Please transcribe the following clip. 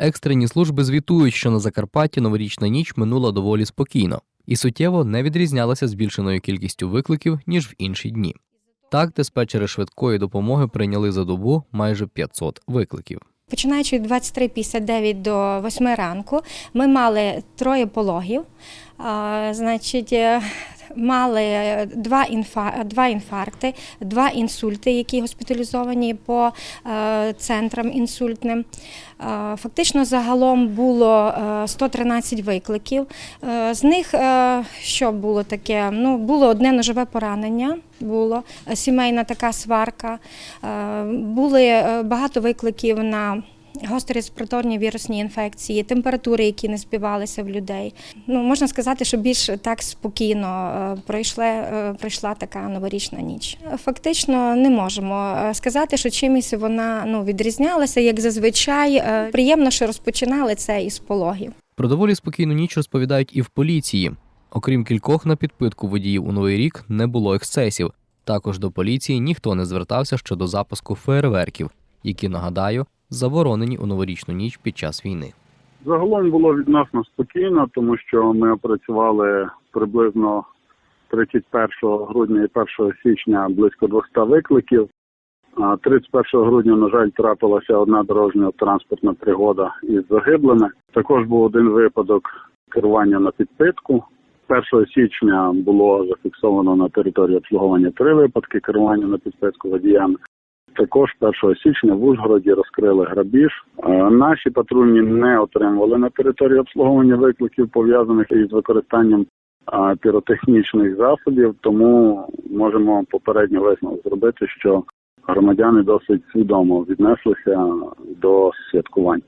Екстрені служби звітують, що на Закарпатті новорічна ніч минула доволі спокійно і суттєво не відрізнялася збільшеною кількістю викликів, ніж в інші дні. Так, диспетчери швидкої допомоги прийняли за добу майже 500 викликів. Починаючи від 23.59 до 8 ранку, ми мали троє пологів. Значить, е, мали два, інфа, два інфаркти, два інсульти, які госпіталізовані по е, центрам інсультним. Е, Фактично загалом було е, 113 викликів. Е, З них що було таке? Ну, було одне ножове поранення, було сімейна така сварка. Були багато викликів на гострі респіраторні вірусні інфекції, температури, які не збивалися в людей. Ну можна сказати, що більш так спокійно е, пройшла, е, пройшла така новорічна ніч. Фактично не можемо е, сказати, що чимось вона ну відрізнялася, як зазвичай. Приємно, що розпочинали це із пологів. Про доволі спокійну ніч розповідають і в поліції. Окрім кількох на підпитку водіїв у новий рік не було ексцесів. Також до поліції ніхто не звертався щодо запуску фейерверків, які нагадаю заборонені у новорічну ніч під час війни. Загалом було відносно спокійно, тому що ми опрацювали приблизно 31 грудня і 1 січня близько 200 викликів. А 31 грудня, на жаль, трапилася одна дорожня транспортна пригода із загиблими. Також був один випадок керування на підпитку. 1 січня було зафіксовано на території обслуговування три випадки керування на підпитку водіями. Також 1 січня в Ужгороді розкрили грабіж. Е, Наші патрульні не отримували на території обслуговування викликів пов'язаних із використанням е, піротехнічних засобів, тому можемо попередньо висновок зробити, що громадяни досить свідомо віднеслися до святкувань.